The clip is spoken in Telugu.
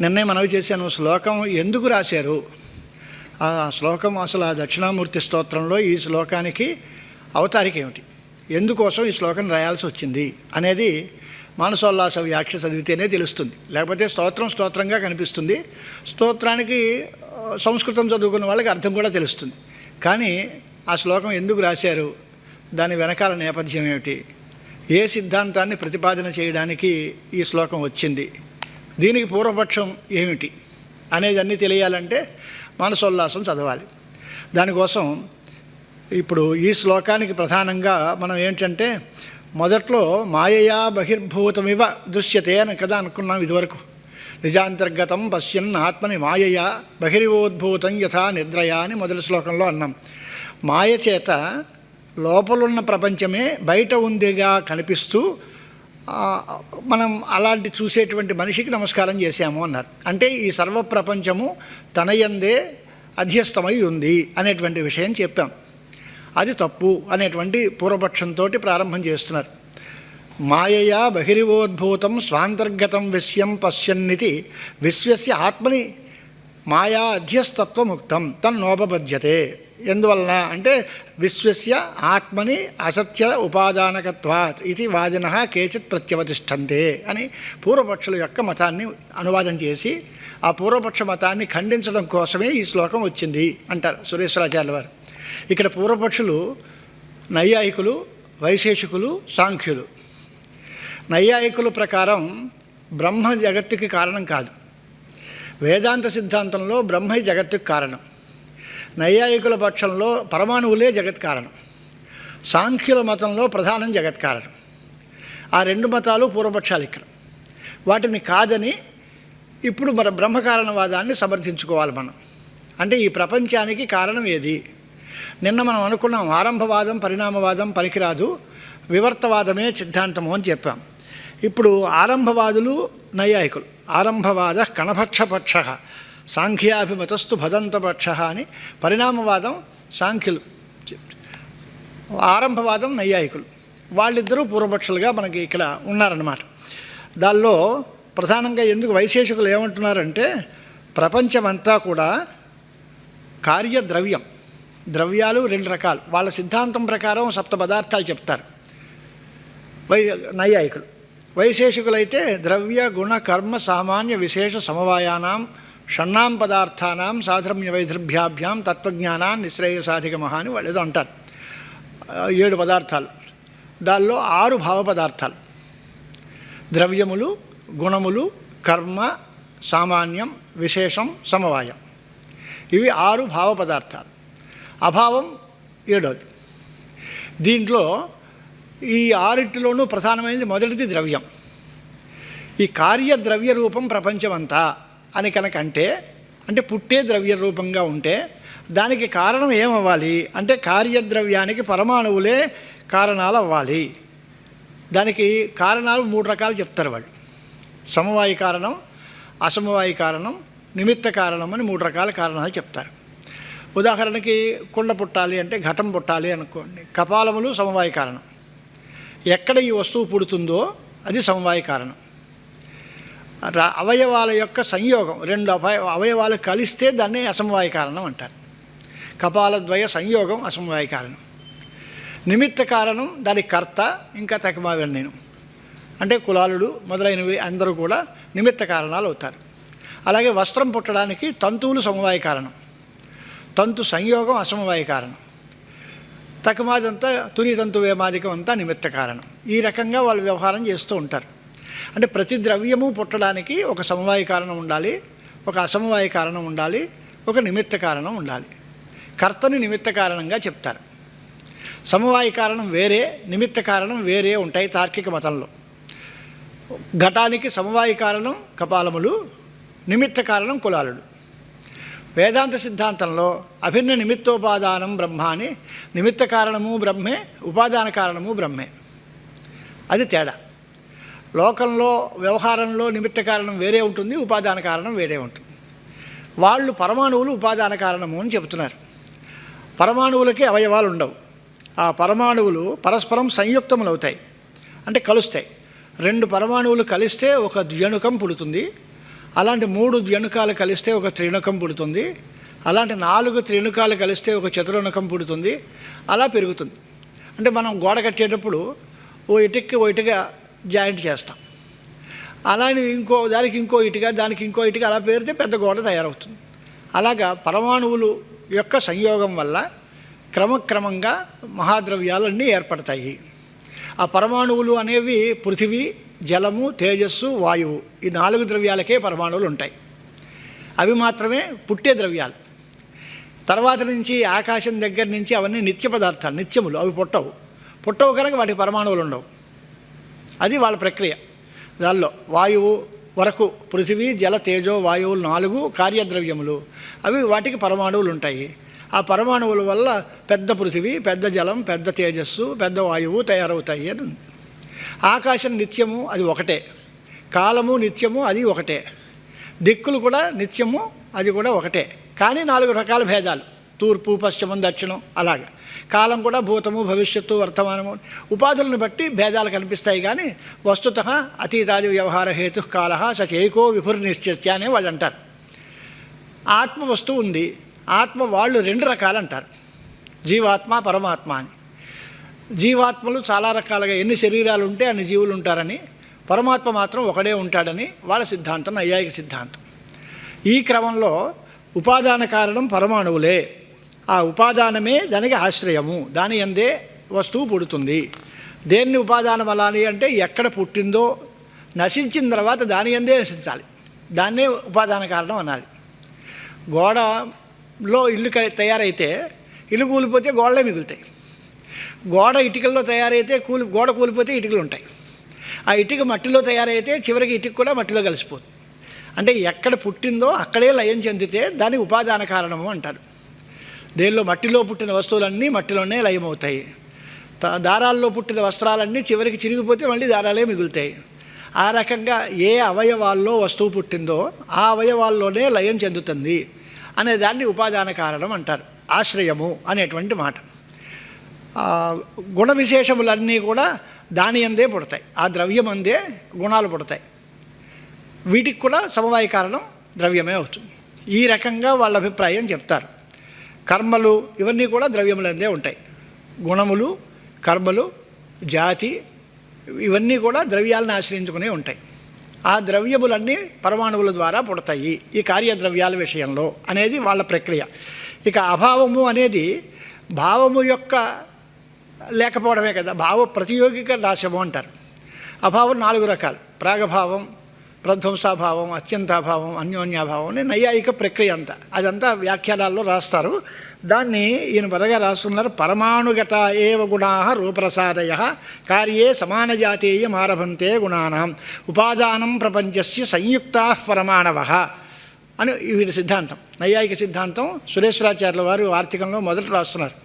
నిన్నే మనవి చేశాను శ్లోకం ఎందుకు రాశారు? ఆ శ్లోకం అసలు ఆ దక్షిణామూర్తి స్తోత్రంలో ఈ శ్లోకానికి అవతారిక ఏమిటి? ఎందుకోసం ఈ శ్లోకం రాయాల్సి వచ్చింది? అనేది మానసోల్లాస వ్యాఖ్య చదివితేనే తెలుస్తుంది. లేకపోతే స్తోత్రం స్తోత్రంగా కనిపిస్తుంది. స్తోత్రానికి సంస్కృతం చదువుకున్న వాళ్ళకి అర్థం కూడా తెలుస్తుంది. కానీ ఆ శ్లోకం ఎందుకు రాశారు? దాని వెనకాల నేపథ్యం ఏమిటి? ఏ సిద్ధాంతాన్ని ప్రతిపాదన చేయడానికి ఈ శ్లోకం వచ్చింది? దీనికి పూర్వపక్షం ఏమిటి అనేది అన్నీ తెలియాలంటే మానసోల్లాసం చదవాలి. దానికోసం ఇప్పుడు ఈ శ్లోకానికి ప్రధానంగా మనం ఏంటంటే మొదట్లో మాయయా బహిర్భూతమివ దృశ్యతే అని కదా అనుకున్నాం ఇదివరకు. నిజాంతర్గతం పశ్యన్ ఆత్మని మాయయా బహిరివోద్భూతం యథా నిద్రయా అని మొదటి శ్లోకంలో అన్నాం. మాయ చేత లోపలున్న ప్రపంచమే బయట ఉందిగా కనిపిస్తూ మనం అలాంటి చూసేటువంటి మనిషికి నమస్కారం చేశాము అన్నారు. అంటే ఈ సర్వ ప్రపంచము తనయందే అధ్యస్థమై ఉంది అనేటువంటి విషయం చెప్పాం. అది తప్పు అనేటువంటి పూర్వపక్షంతో ప్రారంభం చేస్తున్నారు. మాయయా బహిరివోద్భూతం స్వాంతర్గతం విశ్వం పశ్యన్నితి విశ్వస్య ఆత్మని మాయా అధ్యస్తత్వముక్తం తన్నోపబధ్యతే ఎందువలన అంటే విశ్వస్య ఆత్మని అసత్య ఉపాదానకత్వాత్ ఇది వాదిన కేచిత్ ప్రత్యవతిష్టంతే అని పూర్వపక్షుల యొక్క మతాన్ని అనువాదం చేసి ఆ పూర్వపక్ష మతాన్ని ఖండించడం కోసమే ఈ శ్లోకం వచ్చింది అంటారు సురేశ్వరాచార్య వారు. ఇక్కడ పూర్వపక్షులు నైయాయికులు వైశేషికులు సాంఖ్యులు. నైయాయికుల ప్రకారం బ్రహ్మ జగత్తుకి కారణం కాదు. వేదాంత సిద్ధాంతంలో బ్రహ్మ జగత్తుకి కారణం. నైయాయికుల పక్షంలో పరమాణువులే జగత్ కారణం సాంఖ్యుల మతంలో ప్రధానం జగత్ కారణం ఆ రెండు మతాలు పూర్వపక్షాలు ఇక్కడ. వాటిని కాదని ఇప్పుడు మన బ్రహ్మకారణవాదాన్ని సమర్థించుకోవాలి మనం. అంటే ఈ ప్రపంచానికి కారణం ఏది? నిన్న మనం అనుకున్నాం ఆరంభవాదం పరిణామవాదం పనికిరాదు వివర్తవాదమే సిద్ధాంతము అని చెప్పాం. ఇప్పుడు ఆరంభవాదులు నైయాయికులు. ఆరంభవాద కణభక్షపక్ష సాంఖ్యాభిమతస్థు భదంతపక్ష అని పరిణామవాదం సాంఖ్యులు ఆరంభవాదం నైయాయికులు. వాళ్ళిద్దరూ పూర్వపక్షులుగా మనకి ఇక్కడ ఉన్నారన్నమాట. దానిలో ప్రధానంగా ఎందుకు వైశేషికులు ఏమంటున్నారంటే ప్రపంచమంతా కూడా కార్యద్రవ్యం. ద్రవ్యాలు రెండు రకాలు. వాళ్ళ సిద్ధాంతం ప్రకారం సప్త పదార్థాలు చెప్తారు. వై నైయాయికులు. వైశేషికులైతే ద్రవ్య గుణ కర్మ సామాన్య విశేష సమవాయానం షణ్ణాం పదార్థానాం సాధర్మ్య వైధర్భ్యాభ్యాం తత్వజ్ఞానాన్ని నిశ్రేయసాధికమహ అని వాళ్ళు ఏదో అంటారు ఏడు పదార్థాలు. దానిలో ఆరు భావ పదార్థాలు. ద్రవ్యములు గుణములు కర్మ సామాన్యం విశేషం సమవాయం. ఇవి ఆరు భావ పదార్థాలు. అభావం ఏడోది. దీంట్లో ఈ ఆరింటిలోనూ ప్రధానమైనది మొదటిది ద్రవ్యం. ఈ కార్యద్రవ్య రూపం ప్రపంచమంతా. అని కనుక అంటే అంటే పుట్టే ద్రవ్య రూపంగా ఉంటే దానికి కారణం ఏమవ్వాలి? అంటే కార్యద్రవ్యానికి పరమాణువులే కారణాలు అవ్వాలి దానికి కారణాలు మూడు రకాలు చెప్తారు వాళ్ళు. సమవాయి కారణం అసమవాయి కారణం నిమిత్త కారణం అని మూడు రకాల కారణాలు చెప్తారు. ఉదాహరణకి కుండ పుట్టాలి అంటే ఘటం పుట్టాలి అనుకోండి. కపాలములు సమవాయి కారణం. ఎక్కడ ఈ వస్తువు పుడుతుందో అది సమవాయి కారణం. అవయవాల యొక్క సంయోగం రెండు అవయవాలు కలిస్తే దాన్ని అసమవాయ కారణం అంటారు. కపాలద్వయ సంయోగం అసమవాయ కారణం. నిమిత్త కారణం దాని కర్త ఇంకా తకమావని నేను. అంటే కులాలుడు మొదలైనవి అందరూ కూడా నిమిత్త కారణాలు అవుతారు. అలాగే వస్త్రం పుట్టడానికి తంతువులు సమవాయ కారణం. తంతు సంయోగం అసమవాయ కారణం. తకమాదంతా తుని తంతు వేమాదికం అంతా నిమిత్త కారణం. ఈ రకంగా వాళ్ళు వ్యవహారం చేస్తూ ఉంటారు. అంటే ప్రతి ద్రవ్యము పుట్టడానికి ఒక సమవాయ కారణం ఉండాలి ఒక అసమవాయ కారణం ఉండాలి ఒక నిమిత్త కారణం ఉండాలి. కర్తని నిమిత్త కారణంగా చెప్తారు. సమవాయ కారణం వేరే నిమిత్త కారణం వేరే ఉంటాయి తార్కిక మతంలో. ఘటానికి సమవాయ కారణం కపాలములు నిమిత్త కారణం కులాలుడు. వేదాంత సిద్ధాంతంలో అభిన్న నిమిత్తోపాదానం బ్రహ్మ అని నిమిత్త కారణము బ్రహ్మే ఉపాదాన కారణము బ్రహ్మే. అది తేడా. లోకంలో వ్యవహారంలో నిమిత్త కారణం వేరే ఉంటుంది ఉపాదాన కారణం వేరే ఉంటుంది. వాళ్ళు పరమాణువులు ఉపాదాన కారణము అని చెబుతున్నారు. పరమాణువులకి అవయవాలు ఉండవు. ఆ పరమాణువులు పరస్పరం సంయుక్తములవుతాయి అంటే కలుస్తాయి. రెండు పరమాణువులు కలిస్తే ఒక ద్వ్యణుకం పుడుతుంది అలాంటి మూడు ద్వణుకాలు కలిస్తే ఒక త్రిణుకం పుడుతుంది అలాంటి నాలుగు త్రిణుకాలు కలిస్తే ఒక చతురణుకం పుడుతుంది అలా పెరుగుతుంది. అంటే మనం గోడ కట్టేటప్పుడు ఓ ఇటుక్కి ఓ ఇటుగా జాయింట్ చేస్తాం. అలానే ఇంకో దానికి ఇంకో ఇటుక దానికి ఇంకో ఇటుక అలా పేరితే పెద్ద గోడ తయారవుతుంది. అలాగా పరమాణువులు యొక్క సంయోగం వల్ల క్రమక్రమంగా మహాద్రవ్యాలన్నీ ఏర్పడతాయి. ఆ పరమాణువులు అనేవి పృథివీ జలము తేజస్సు వాయువు ఈ నాలుగు ద్రవ్యాలకే పరమాణువులు ఉంటాయి. అవి మాత్రమే పుట్టే ద్రవ్యాలు. తర్వాత నుంచి ఆకాశం దగ్గర నుంచి అవన్నీ నిత్య పదార్థాలు నిత్యములు అవి పుట్టవు. పుట్టవు కనుక వాటి పరమాణువులు ఉండవు. అది వాళ్ళ ప్రక్రియ. దానిలో వాయువు వరకు పృథివీ జల తేజో వాయువులు నాలుగు కార్యద్రవ్యములు. అవి వాటికి పరమాణువులు ఉంటాయి. ఆ పరమాణువుల వల్ల పెద్ద పృథివీ పెద్ద జలం పెద్ద తేజస్సు పెద్ద వాయువు తయారవుతాయి అని ఆకాశం నిత్యము అది ఒకటే. కాలము నిత్యము అది ఒకటే. దిక్కులు కూడా నిత్యము అది కూడా ఒకటే. కానీ నాలుగు రకాల భేదాలు. తూర్పు పశ్చిమం దక్షిణం అలాగా. కాలం కూడా భూతము భవిష్యత్తు వర్తమానము ఉపాధులను బట్టి భేదాలు కనిపిస్తాయి కానీ వస్తుత అతీతాది వ్యవహార హేతు కాల సచేకో విభుర్నిశ్చిత్య అని వాళ్ళు అంటారు. ఆత్మ వస్తువు ఉంది ఆత్మ వాళ్ళు రెండు రకాలు అంటారు. జీవాత్మ పరమాత్మ అని. జీవాత్మలు చాలా రకాలుగా ఎన్ని శరీరాలు ఉంటే అన్ని జీవులు ఉంటారని పరమాత్మ మాత్రం ఒకడే ఉంటాడని వాళ్ళ సిద్ధాంతం అయ్యాయిక సిద్ధాంతం. ఈ క్రమంలో ఉపాదాన కారణం పరమాణువులే. ఆ ఉపాదానమే దానికి ఆశ్రయము. దాని అందే వస్తువు పుడుతుంది. దేన్ని ఉపాదానం అలాని అంటే ఎక్కడ పుట్టిందో నశించిన తర్వాత దాని అందే నశించాలి. దాన్నే ఉపాదాన కారణం అనాలి. గోడలో ఇల్లు క- తయారైతే ఇల్లు కూలిపోతే గోడలే మిగులుతాయి. గోడ ఇటుకల్లో తయారైతే కూలి గోడ కూలిపోతే ఇటుకలు ఉంటాయి. ఆ ఇటుక మట్టిలో తయారైతే చివరికి ఇటుక కూడా మట్టిలో కలిసిపోతుంది. అంటే ఎక్కడ పుట్టిందో అక్కడే లయం చెందితే దాని ఉపాదాన కారణము అంటారు. దేనిలో మట్టిలో పుట్టిన వస్తువులన్నీ మట్టిలోనే లయమవుతాయి. దారాల్లో పుట్టిన వస్త్రాలన్నీ చివరికి చిరిగిపోతే మళ్ళీ దారాలే మిగులుతాయి. ఆ రకంగా ఏ అవయవాల్లో వస్తువు పుట్టిందో ఆ అవయవాల్లోనే లయం చెందుతుంది అనే దాన్ని ఉపాదాన కారణం అంటారు. ఆశ్రయము అనేటువంటి మాట. గుణ విశేషములన్నీ కూడా దాని అందే పుడతాయి. ఆ ద్రవ్యం అందే గుణాలు పుడతాయి. వీటికి కూడా సమవాయ కారణం ద్రవ్యమే అవుతుంది. ఈ రకంగా వాళ్ళ అభిప్రాయం చెప్తారు. కర్మలు ఇవన్నీ కూడా ద్రవ్యములందే ఉంటాయి. గుణములు కర్మలు జాతి ఇవన్నీ కూడా ద్రవ్యాలను ఆశ్రయించుకునే ఉంటాయి. ఆ ద్రవ్యములన్నీ పరమాణువుల ద్వారా పుడతాయి ఈ కార్యద్రవ్యాల విషయంలో అనేది వాళ్ళ ప్రక్రియ. ఇక అభావము అనేది భావము యొక్క లేకపోవడమే కదా భావ ప్రతియోగిక నాశము అంటారు. అభావం నాలుగు రకాలు. ప్రాగభావం ప్రధ్వంసాభావం అత్యంతాభావం అన్యోన్యాభావం అనే నైయాయిక ప్రక్రియ అంతా. అదంతా వ్యాఖ్యానాల్లో రాస్తారు. దాన్ని ఈయన బరగా రాస్తున్నారు. పరమాణుగత ఏవ గుణా రూపరసాదయ కార్యే సమానజాతీయం ఆరభంతే గుణానం. ఉపాదానం ప్రపంచస్య సంయుక్త పరమాణవ అని వీరి సిద్ధాంతం. నైయాయిక సిద్ధాంతం సురేశ్వరాచార్యుల వారు ఆర్థికంలో మొదట రాస్తున్నారు.